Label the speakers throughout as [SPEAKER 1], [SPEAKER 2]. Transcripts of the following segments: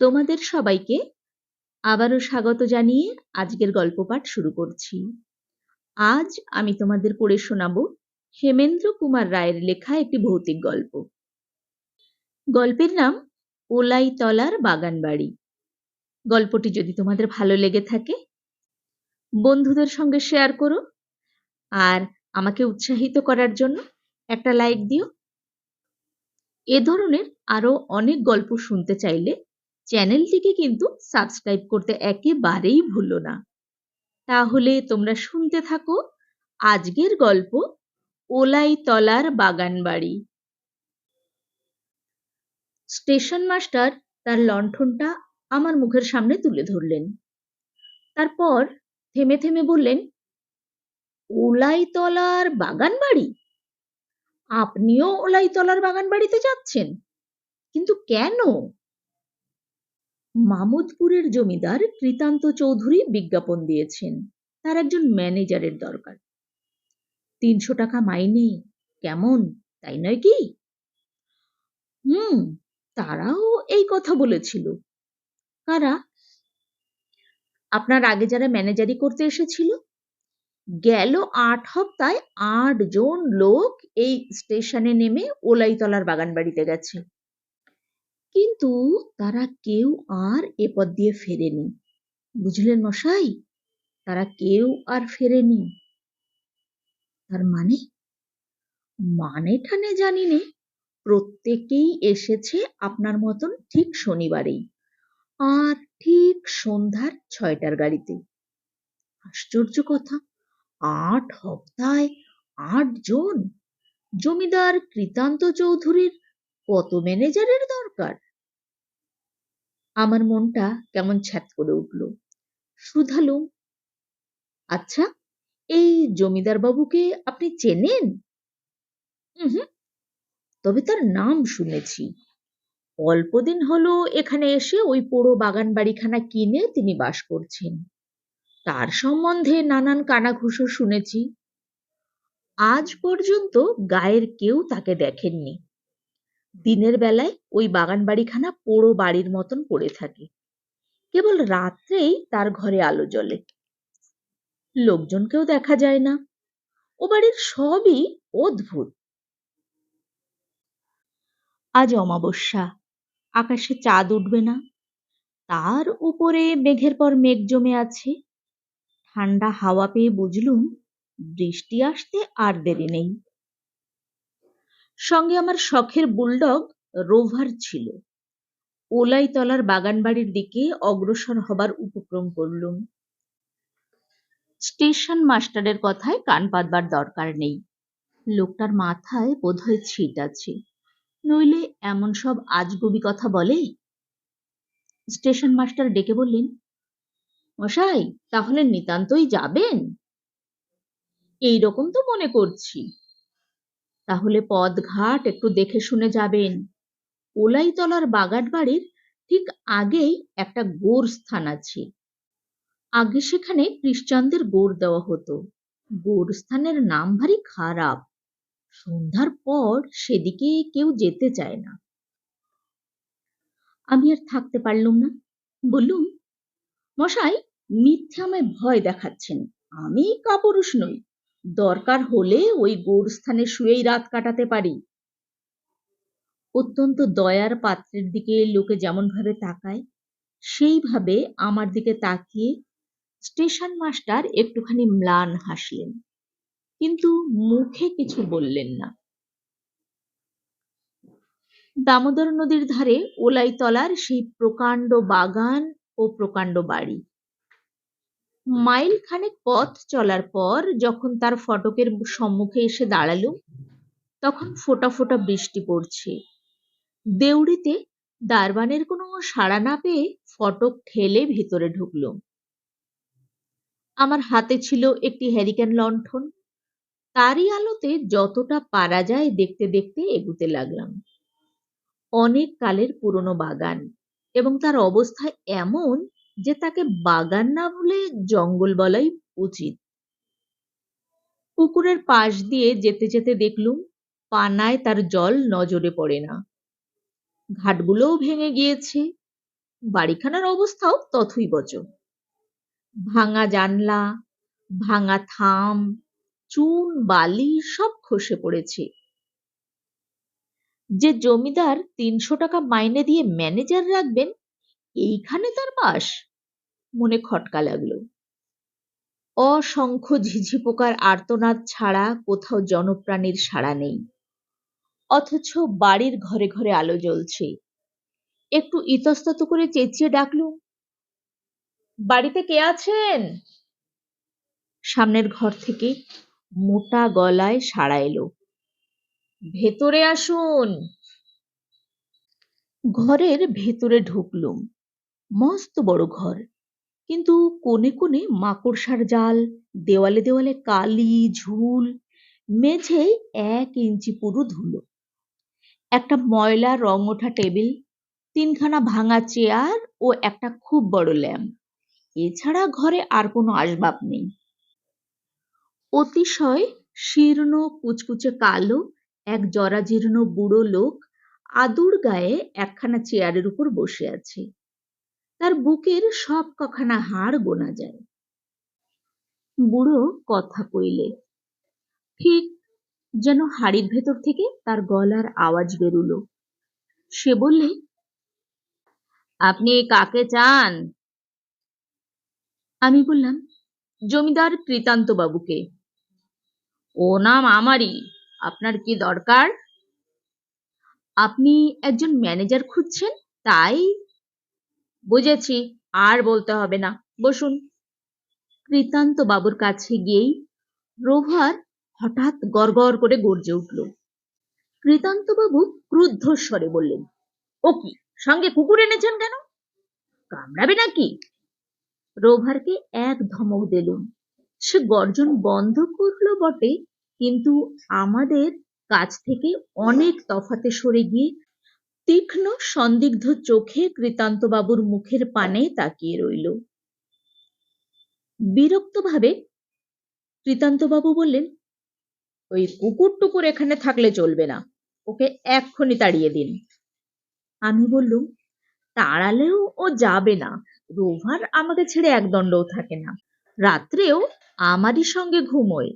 [SPEAKER 1] তোমাদের সবাইকে আবারও স্বাগত জানিয়ে আজকের গল্প পাঠ শুরু করছি। আজ আমি তোমাদের পড়ে শোনাব হেমেন্দ্র কুমার রায়ের লেখা একটি ভৌতিক গল্প। গল্পের নাম ওলাইতলার বাগান বাড়ি গল্পটি যদি তোমাদের ভালো লেগে থাকে, বন্ধুদের সঙ্গে শেয়ার করো আর আমাকে উৎসাহিত করার জন্য একটা লাইক দিও। এ ধরনের আরও অনেক গল্প শুনতে চাইলে চ্যানেলটিকে কিন্তু সাবস্ক্রাইব করতে একেবারেই ভুলো না। তাহলে তোমরা শুনতে থাকো আজকের গল্প ওলাইতলার বাগান বাড়ি স্টেশন মাস্টার তার লণ্ঠনটা আমার মুখের সামনে তুলে ধরলেন। তারপর থেমে থেমে বললেন, ওলাইতলার বাগান বাড়ি আপনিও ওলাইতলার বাগান বাড়িতে যাচ্ছেন? কিন্তু কেন? মামুদপুরের জমিদার কৃতান্ত চৌধুরী বিজ্ঞাপন দিয়েছেন। তার একজন ম্যানেজারের দরকার। তিনশো টাকা মাইনে, কেমন? তাই নয় কি? হুম, তারাও এই কথা বলেছিল। কারা? আপনার আগে যারা ম্যানেজারি করতে এসেছিল? গেল আট হপ্তায় আট জন লোক এই স্টেশনে নেমে ওলাইতলার বাগান বাড়িতে গেছে। কিন্তু তারা কেউ আর এ পথ দিয়ে ফেরেনি। বুঝলেন মশাই? তারা কেউ আর ফেরেনি। তার মানে? মানে ঠানে জানি নে, প্রত্যেকেই এসেছে আপনার মতন ঠিক শনিবারেই, আর ঠিক সন্ধ্যার ছয়টার গাড়িতে। আশ্চর্য কথা, আট হপ্তায় আট জন জমিদার কৃতান্ত চৌধুরীর কত ম্যানেজারের দরকার? আমার মনটা কেমন ছ্যাত করে উঠল। শুধালুম আচ্ছা এই জমিদার বাবুকে আপনি চেনেন? তবে তার নাম শুনেছি। অল্পদিন হলো এখানে এসে ওই পোড়ো বাগান বাড়িখানা কিনে তিনি বাস করছেন। তার সম্বন্ধে নানান কানাঘুষো শুনেছি। আজ পর্যন্ত গায়ের কেউ তাকে দেখেননি। দিনের বেলায় ওই বাগান বাড়িখানা পোড়ো বাড়ির মতন পড়ে থাকে। কেবল রাত্রেই তার ঘরে আলো জ্বলে। লোকজনকেও দেখা যায় না। ও বাড়ির সবই অদ্ভুত। আজ অমাবস্যা। আকাশে চাঁদ উঠবে না। তার উপরে মেঘের পর মেঘ জমে আছে। ঠান্ডা হাওয়া পেয়ে বুঝলুম বৃষ্টি আসতে আর দেরি নেই। সঙ্গে আমার শখের বুলডগ রোভার ছিল। ওলাইতলার বাগানবাড়ির দিকে অগ্রসর হবার উপক্রম করলুম। স্টেশন মাস্টারের কথায় কান পাতবার দরকার নেই। লোকটার মাথায় বোধহয় ছিট আছে। নইলে এমন সব আজগুবি কথা বলে? স্টেশন মাস্টার ডেকে বললেন, মশাই, তাহলে নিতান্তই যাবেন? এই রকম তো মনে করছি। তাহলে পথ ঘাট একটু দেখে শুনে যাবেন। ওলাইতলার বাগান বাড়ির ঠিক আগেই একটা গোর স্থান আছে। আগে সেখানে খ্রিস্টানদের গোর দেওয়া হতো। গোরস্থানের নাম ভারী খারাপ। সন্ধ্যার পর সেদিকে কেউ যেতে চায় না। আমি আর থাকতে পারলুম না। বললুম, মশাই, মিথ্যে আমায় ভয় দেখাচ্ছেন। আমি কাপুরুষ নই। দরকার হলে ওই গোরস্থানে শুয়েই রাত কাটাতে পারি। অত্যন্ত দয়ার পাত্রের দিকে লোকে যেমন ভাবে তাকায়, সেইভাবে আমার দিকে তাকিয়ে স্টেশন মাস্টার একটুখানি ম্লান হাসলেন, কিন্তু মুখে কিছু বললেন না। দামোদর নদীর ধারে ওলাইতলার সেই প্রকাণ্ড বাগান ও প্রকাণ্ড বাড়ি। মাইল খানেক পথ চলার পর যখন তার ফটকের সম্মুখে এসে দাঁড়ালুম তখন ফোঁটা ফোঁটা বৃষ্টি পড়ছে। দেউড়িতে দারবানের কোনো সাড়া না পেয়ে ফটক ঠেলে ভিতরে ঢুকলুম আমার হাতে ছিল একটি হ্যারিকেন লণ্ঠন। তারই আলোতে যতটা পারা যায় দেখতে দেখতে এগুতে লাগলাম। অনেক কালের পুরনো বাগান এবং তার অবস্থা এমন যে তাকে বাগান না বলে জঙ্গল বলাই উচিত। পুকুরের পাশ দিয়ে যেতে যেতে দেখলুম, পানায় তার জল নজরে পড়ে না। ঘাটগুলোও ভেঙে গিয়েছে। বাড়িখানার অবস্থাও তথই বচ ভাঙা জানলা, ভাঙা থাম, চুন, বালি সব খসে পড়েছে। যে জমিদার তিনশো টাকা মাইনে দিয়ে ম্যানেজার রাখবেন, এইখানে তার বাস। মনে খটকা লাগল। অসংখ্য ঝিঝি পোকার আর্তনাদ ছাড়া কোথাও জনপ্রাণীর সাড়া নেই। অথচ বাড়ির ঘরে ঘরে আলো জ্বলছে। একটু ইতস্তত করে চেঁচিয়ে ডাকলু, বাড়িতে কে আছেন? সামনের ঘর থেকে মোটা গলায় সাড়া এলো, ভেতরে আসুন। ঘরের ভেতরে ঢুকলুম, মস্ত বড় ঘর। কিন্তু কোণে কোণে মাকড়সার জাল, দেওয়ালে দেওয়ালে কালি, ঝুল, মেঝে এক ইঞ্চি পুরো ধুলো। একটা ময়লা রং ওঠা টেবিল, তিনখানা ভাঙা চেয়ার ও একটা খুব বড় ল্যাম্প। এছাড়া ঘরে আর কোনো আসবাব নেই। অতিশয় শীর্ণ, কুচকুচে কালো, এক জরাজীর্ণ বুড়ো লোক আদুর গায়ে একখানা চেয়ারের উপর বসে আছে। তার বুকের সব কখানা হাড় গোনা যায়। বুড়ো কথা কইলে, ঠিক যেন হাড়ির ভেতর থেকে তার গলার আওয়াজ বেরুলো। সে বললে, আপনি কাকে চান? আমি বললাম, জমিদার কৃতান্ত বাবুকে ও নাম আমারই, আপনার কি দরকার? আপনি একজন ম্যানেজার খুঁজছেন, তাই বুঝেছি, আর বলতে হবে না। বসুন। কৃতান্ত বাবুর কাছে গিয়েই রোভার হঠাৎ গড়গড় করে গর্জে উঠল। কৃতান্ত বাবু ক্রুদ্ধ স্বরে বললেন, ও কি, সঙ্গে কুকুর এনেছেন কেন? কামড়াবে নাকি? রোভারকে এক ধমক দিলুম। সে গর্জন বন্ধ করল বটে, কিন্তু আমাদের কাছ থেকে অনেক তফাতে সরে গিয়ে তীক্ষ্ণ, সন্দিগ্ধ চোখে কৃতান্তবাবুর মুখের পানে তাকিয়ে রইল। বিরক্তভাবে কৃতান্তবাবু বললেন, ওই কুকুর টুকুর এখানে থাকলে চলবে না, ওকে এক্ষুনি তাড়িয়ে দিন। আমি বললুম, তাড়ালেও ও যাবে না, রোভার আমাকে ছেড়ে একদণ্ডও থাকে না। রাত্রেও আমারই সঙ্গে ঘুমোয়।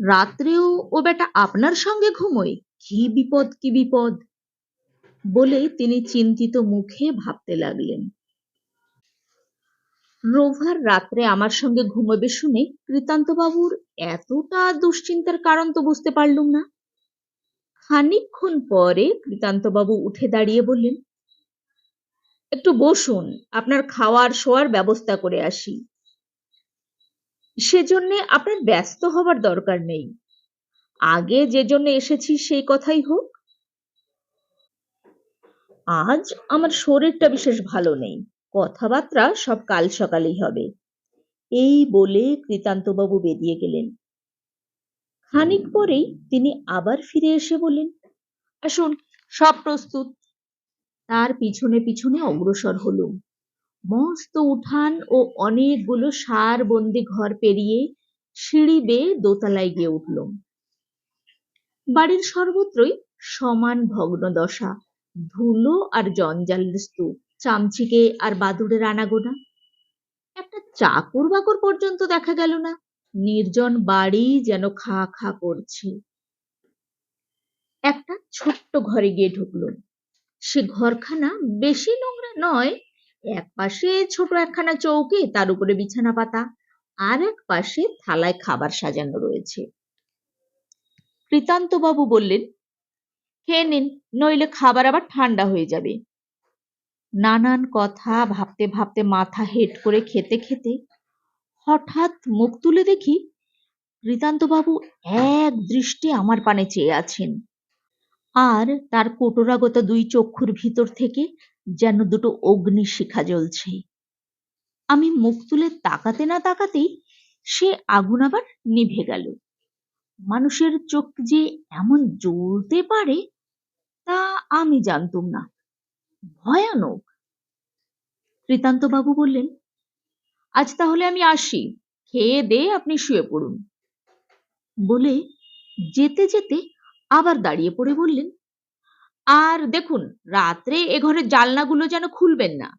[SPEAKER 1] রাত্রেও ও বেটা আপনার সঙ্গে ঘুমোয়? কি বিপদ কি বিপদ? বলে তিনি চিন্তিত মুখে ভাবতে লাগলেন। রোভার রাত্রে আমার সঙ্গে ঘুমোবে শুনে কৃতান্তবাবুর এতটা দুশ্চিন্তার কারণ তো বুঝতে পারলুম না। খানিকক্ষণ পরে কৃতান্তবাবু উঠে দাঁড়িয়ে বললেন, একটু বসুন, আপনার খাওয়ার শোয়ার ব্যবস্থা করে আসি। সেজন্যে আপনার ব্যস্ত হবার দরকার নেই। আগে যে জন্য এসেছি সেই কথাই হোক। আজ আমার শরীরটা বিশেষ ভালো নেই। কথাবার্তা সব কাল সকালেই হবে। এই বলে কৃতান্তবাবু বেরিয়ে গেলেন। খানিক পরেই তিনি আবার ফিরে এসে বলেন আসুন, সব প্রস্তুত। তার পিছনে পিছনে অগ্রসর হলুম। মস্ত উঠান ও অনেকগুলো সার বন্দি ঘর পেরিয়ে সিঁড়ি বেয়ে দোতলায় গিয়ে উঠলুম। বাড়ির সর্বত্রই সমান ভগ্ন দশা ধুলো আর জঞ্জালের স্তূপ। চামচিকে আর বাদুড়ের আনাগোনা। একটা চাকর বাকর পর্যন্ত দেখা গেল না। নির্জন বাড়ি যেন খা খা করছে। একটা ছোট্ট ঘরে গিয়ে ঢুকলো। সে ঘরখানা বেশি নোংরা নয়। এক পাশে ছোট একখানা চৌকি, তার উপরে বিছানা পাতা, আর এক পাশে থালায় খাবার সাজানো রয়েছে। কৃতান্ত বাবু বললেন খেয়ে নিন, নইলে খাবার আবার ঠান্ডা হয়ে যাবে। নানান কথা ভাবতে ভাবতে মাথা হেট করে খেতে খেতে হঠাৎ মুখ তুলে দেখি কৃতান্তবাবু এক দৃষ্টে আমার পানে চেয়ে আছেন। আর তার কোটরাগত দুই চক্ষুর ভিতর থেকে যেন দুটো অগ্নি শিখা জ্বলছে। আমি মুখ তুলে তাকাতে না তাকাতেই সে আগুন আবার নিভে গেল। মানুষের চোখ যে এমন জ্বলতে পারে তা আমি জানতুম না। ভয়ানক। কৃতান্তবাবু বললেন, আজ তাহলে আমি আসি, খেয়ে দে আপনি শুয়ে পড়ুন। বলে যেতে যেতে আবার দাঁড়িয়ে পড়ে বললেন, আর দেখুন, রাত্রে এ ঘরের জানলাগুলো যেন খুলবেন না।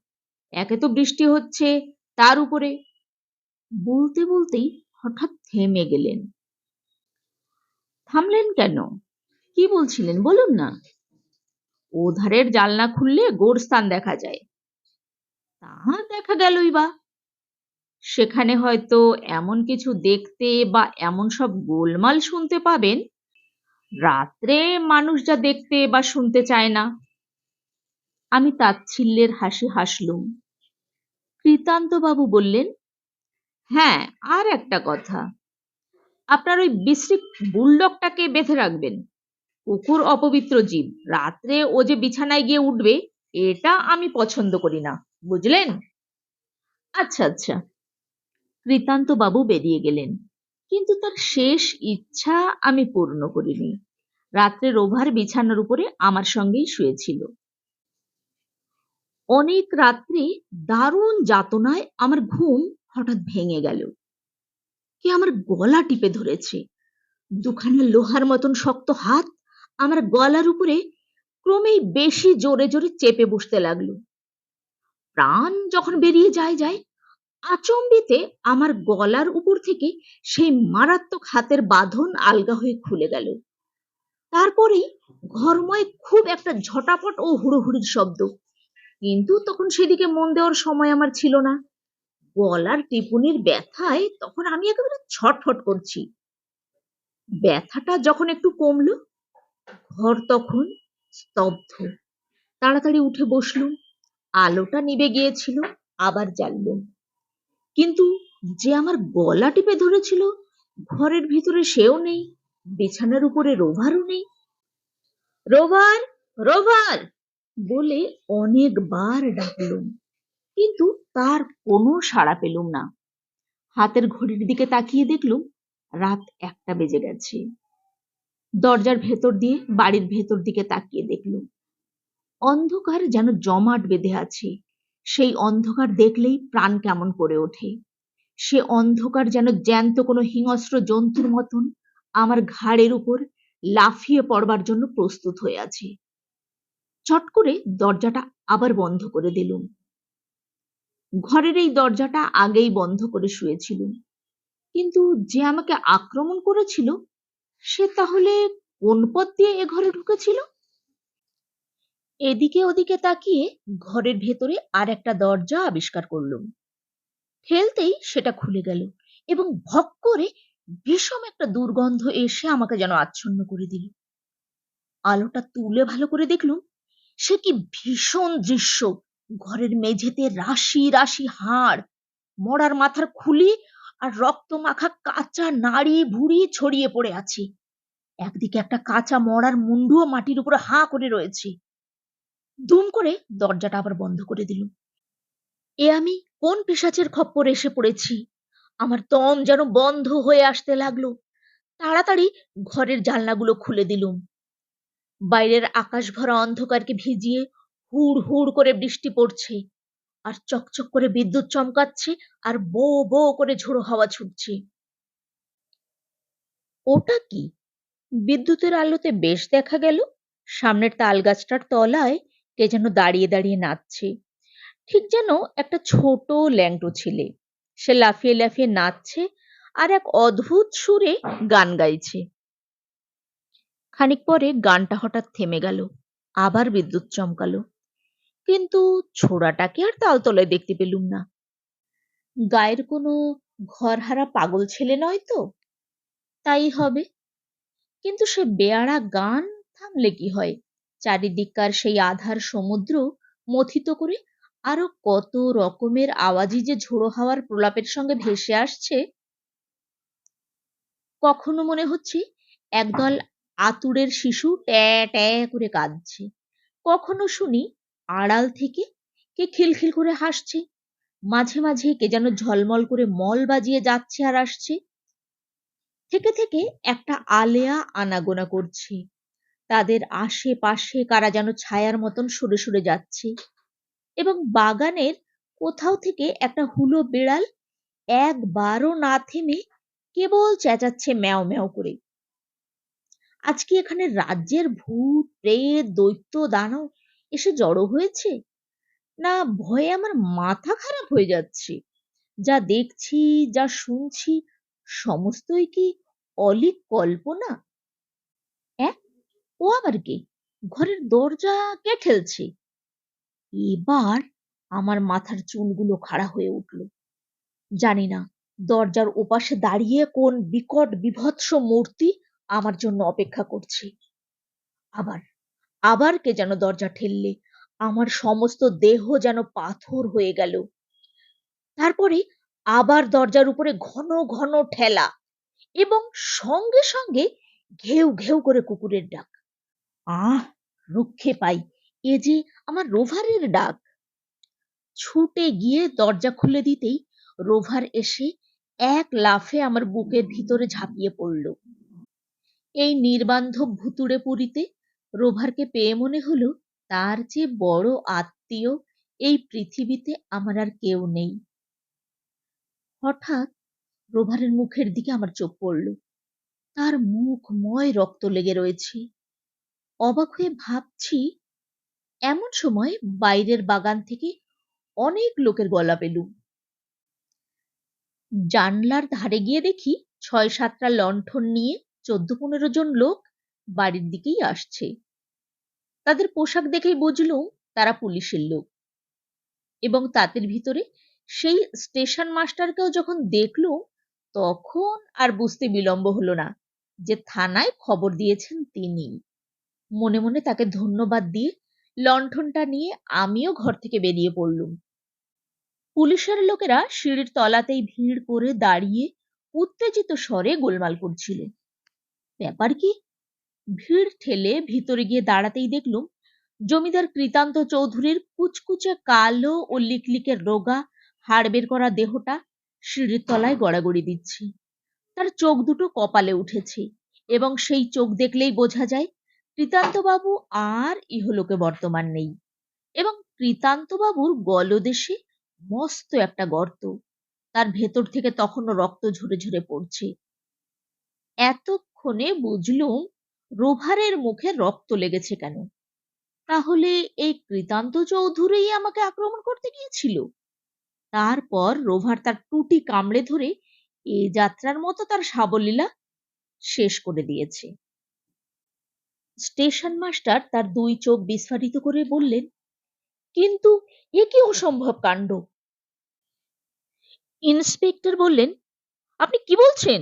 [SPEAKER 1] একে তো বৃষ্টি হচ্ছে তার উপরে। বলতে বলতেই হঠাৎ থেমে গেলেন। থামলেন কেন? কি বলছিলেন বলুন না? ওধারের জানলা খুললে গোরস্থান দেখা যায়। তা দেখা গেলই বা। সেখানে হয়তো এমন কিছু দেখতে বা এমন সব গোলমাল শুনতে পাবেন। রাত্রে মানুষ যা দেখতে বা শুনতে চায় না। আমি তাচ্ছিল্যের হাসি হাসলুম। কৃতান্তবাবু বললেন হ্যাঁ আর একটা কথা। আপনার ওই বিশ্রী বুলডগটাকে বেঁধে রাখবেন। কুকুর অপবিত্র জীব রাত্রে ও যে বিছানায় গিয়ে উঠবে, এটা আমি পছন্দ করি না। বুঝলেন? আচ্ছা আচ্ছা। কৃতান্ত বাবু বেরিয়ে গেলেন। কিন্তু তার শেষ ইচ্ছা আমি পূর্ণ করিনি। রাত্রে রোভার বিছানার উপরে আমার সঙ্গেই শুয়েছিল। অনেক রাত্রি দারুণ যাতনায় আমার ঘুম হঠাৎ ভেঙে গেল। কে আমার গলা টিপে ধরেছে। দুখানা লোহার মতন শক্ত হাত আমার গলার উপরে ক্রমেই বেশি জোরে জোরে চেপে বসতে লাগল। প্রাণ যখন বেরিয়ে যায় যায়, আচম্বিতে আমার গলার উপর থেকে সেই মারাত্মক হাতের বাঁধন আলগা হয়ে খুলে গেল। তারপরেই ঘরময় খুব একটা ঝটাপট ও হুড়োহুড়ির শব্দ। কিন্তু তখন সেদিকে মন দেওয়ার সময় আমার ছিল না। গলার টিপুনির ব্যথায় তখন আমি একেবারে ছটফট করছি। ব্যথাটা যখন একটু কমলো ঘর তখন স্তব্ধ। তাড়াতাড়ি উঠে বসলুম। আলোটা নিবে গিয়েছিল, আবার জ্বাললুম। কিন্তু যে আমার গলা টিপে ধরেছিল, ঘরের ভিতরে সেও নেই, বিছানার উপরে রোভারও নেই। Rover Rover! বলে অনেকবার ডাকলুম। কিন্তু তার কোনো সাড়া পেলুম না। হাতের ঘড়ির দিকে তাকিয়ে দেখলুম, রাত একটা বেজে গেছে। দরজার ভেতর দিয়ে বাড়ির ভেতর দিকে তাকিয়ে দেখলুম। অন্ধকার যেন জমাট বেঁধে আছে। সেই অন্ধকার দেখলেই প্রাণ কেমন করে ওঠে। সে অন্ধকার যেন জ্যান্ত কোনো হিংস্র জন্তুর মতন আমার ঘাড়ের উপর লাফিয়ে পড়বার জন্য প্রস্তুত হয়ে আছে। চট করে দরজাটা আবার বন্ধ করে দিলুম। ঘরের এই দরজাটা আগেই বন্ধ করে শুয়েছিলুম। কিন্তু যে আমাকে আক্রমণ করেছিল সে তাহলে কোন পথ দিয়ে এ ঘরে ঢুকেছিল? এদিকে ওদিকে তাকিয়ে ঘরের ভেতরে আর একটা দরজা আবিষ্কার করলুম। ঠেলতেই সেটা খুলে গেল এবং ভক করে ভীষণ একটা দুর্গন্ধ এসে আমাকে যেন আচ্ছন্ন করে দিল। আলোটা তুলে ভালো করে দেখলুম, সে কি ভীষণ দৃশ্য। ঘরের মেঝেতে রাশি রাশি হাড়, মরার মাথার খুলি আর রক্ত মাখা কাঁচা নাড়ি ভুড়ি ছড়িয়ে পড়ে আছে। একদিকে একটা কাঁচা মরার মুন্ডুও মাটির উপরে হাঁ করে রয়েছে। দুম করে দরজাটা আবার বন্ধ করে দিল এ আমি কোন পিসাচের খপ্পরে এসে পড়েছি? আমার দম যেন বন্ধ হয়ে আসতে লাগল। তাড়াতাড়ি ঘরের জানলাগুলো খুলে দিলুম। বাইরের আকাশ ভরা অন্ধকারকে ভিজিয়ে হুড় হুড় করে বৃষ্টি পড়ছে। আর চকচক করে বিদ্যুৎ চমকাচ্ছে আর বো বো করে ঝোড়ো হাওয়া ছুটছে। ওটা কি? বিদ্যুতের আলোতে বেশ দেখা গেল, সামনের তাল গাছটার তলায় কে যেন দাঁড়িয়ে দাঁড়িয়ে নাচছে। ঠিক যেন একটা ছোট ল্যাংটো ছেলে, সে লাফিয়ে লাফিয়ে নাচছে আর এক অদ্ভুত সুরে গান গাইছে। খানিক পরে গানটা হঠাৎ থেমে গেল, আবার বিদ্যুৎ চমকালো। কিন্তু ছোড়াটাকে আর তালতলায় দেখতে পেলুম না। গায়ের কোনো ঘরহারা পাগল ছেলে নয় তো? তাই হবে। কিন্তু সে বেয়াড়া গান থামলে কি হয়? চারিদিককার সেই আধার সমুদ্র মথিত করে আরও কত রকমের আওয়াজই যে ঝোড়ো হাওয়ার প্রলাপের সঙ্গে ভেসে আসছে? কখনো মনে হচ্ছে একদল আতুরের শিশু ট্যা ট্যা করে কাঁদছে। কখনো শুনি আড়াল থেকে কে খিলখিল করে হাসছে। মাঝে মাঝে কে যেন ঝলমল করে মল বাজিয়ে যাচ্ছে আর আসছে। থেকে থেকে একটা আলেয়া আনাগোনা করছে। তাদের আশেপাশে কারা যেন ছায়ার মতন সরে সরে যাচ্ছে। এবং বাগানের কোথাও থেকে একটা হুলো বিড়াল একবারও না থেমে কেবল চেঁচাচ্ছে ম্যাও ম্যাও করে। আজকে এখানে রাজ্যের ভূত, প্রেত, দৈত্য, দানব এসে জড়ো হয়েছে? না, ভয়ে আমার মাথা খারাপ হয়ে যাচ্ছে। যা দেখছি, যা শুনছি, সমস্তই কি অলিক কল্পনা? অ্যাঁ? ও আবার কে? ঘরের দরজা কে ঠেলছে? এবার আমার মাথার চুলগুলো খাড়া হয়ে উঠল। জানি না, দরজার ওপাশে দাঁড়িয়ে কোন বিকট বিভৎস মূর্তি আমার জন্য অপেক্ষা করছে। আবার আবার কে যেন দরজা ঠেললে। আমার সমস্ত দেহ যেন পাথর হয়ে গেল। তারপরে আবার দরজার উপরে ঘন ঘন ঠেলা এবং সঙ্গে সঙ্গে ঘেউ ঘেউ করে কুকুরের ডাক। আহ, রক্ষে পাই, এ যে আমার রোভারের ডাক। ছুটে গিয়ে দরজা খুলে দিতেই রোভার এসে এক লাফে আমার বুকের ভিতরে ঝাঁপিয়ে পড়ল। এই নির্বান্ধব ভুতুড়ে পুরীতে রোভারকে পেয়ে মনে হলো, তার যে বড় আত্মীয়, এই পৃথিবীতে আমার আর কেউ নেই। হঠাৎ রোভারের মুখের দিকে আমার চোখ পড়ল। তার মুখময় রক্ত লেগে রয়েছে। অবাক হয়ে ভাবছি, এমন সময় বাইরের বাগান থেকে অনেক লোকের গলা পেলুম। জানলার ধারে গিয়ে দেখি ছয় সাতটা লণ্ঠন নিয়ে চোদ্দ পনেরো জন লোক বাড়ির দিকেই আসছে। তাদের পোশাক দেখেই বুঝলুম তারা পুলিশের লোক। এবং তাদের ভিতরে সেই স্টেশন মাস্টারকেও যখন দেখলুম, তখন আর বুঝতে বিলম্ব হলো না যে থানায় খবর দিয়েছেন তিনি। মনে মনে তাকে ধন্যবাদ দিয়ে লণ্ঠনটা নিয়ে আমিও ঘর থেকে বেরিয়ে পড়লুম। পুলিশের লোকেরা সিঁড়ির তলাতেই ভিড় করে দাঁড়িয়ে উত্তেজিত স্বরে গোলমাল করছিলেন। ব্যাপার কি? ভিড় ঠেলে ভিতরে গিয়ে দাঁড়াতেই দেখলুম জমিদার কৃতান্ত চৌধুরীর কুচকুচে কালো ও লিকলিকের রোগা হাড় বের করা দেহটা সিঁড়ির তলায় গড়াগড়ি দিচ্ছে। তার চোখ দুটো কপালে উঠেছে এবং সেই চোখ দেখলেই বোঝা যায় কৃতান্তবাবু আর ইহলোকে বর্তমান নেই এবং কৃতান্তবাবুর গলদেশে মস্ত একটা গর্ত। তার ভেতর থেকে তখনও রক্ত ঝরে ঝরে পড়ছে। এতক্ষণে বুঝলুম রোভারের মুখে রক্ত লেগেছে কেন? তাহলে এই কৃতান্ত চৌধুরী আমাকে আক্রমণ করতে গিয়েছিল। তারপর রোভার তার টুটি কামড়ে ধরে এ যাত্রার মতো তার সাবলীলা শেষ করে দিয়েছে। স্টেশন মাস্টার তার দুই চোখ বিস্ফারিত করে বললেন, কিন্তু এ কি অসম্ভব কাণ্ড? ইন্সপেক্টর বললেন, আপনি কি বলছেন?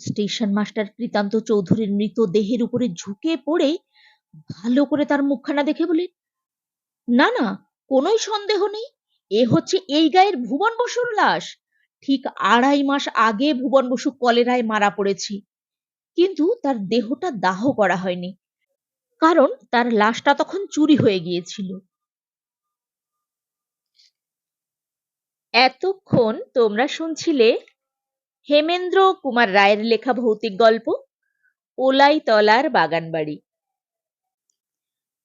[SPEAKER 1] স্টেশন মাস্টার কৃতান্ত চৌধুরীর মৃত দেহের উপরে ঝুঁকে পড়ে ভালো করে তার মুখখানা দেখে বলেন না না, কোনোই সন্দেহ নেই। এ হচ্ছে এই গায়ের ভুবন বসুর লাশ। ঠিক আড়াই মাস আগে ভুবন বসু কলেরায় মারা পড়েছে। কিন্তু তার দেহটা দাহ করা হয়নি। কারণ তার লাশটা তখন চুরি হয়ে গিয়েছিল। এতক্ষণ তোমরা শুনছিলে হেমেন্দ্র কুমার রায়ের লেখা ভৌতিক গল্প, ওলাই তলার বাগানবাড়ি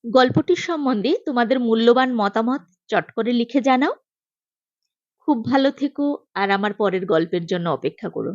[SPEAKER 1] গল্পটির সম্বন্ধে তোমাদের মূল্যবান মতামত চট করে লিখে জানাও। খুব ভালো থেকো, আর আমার পরের গল্পের জন্য অপেক্ষা করো।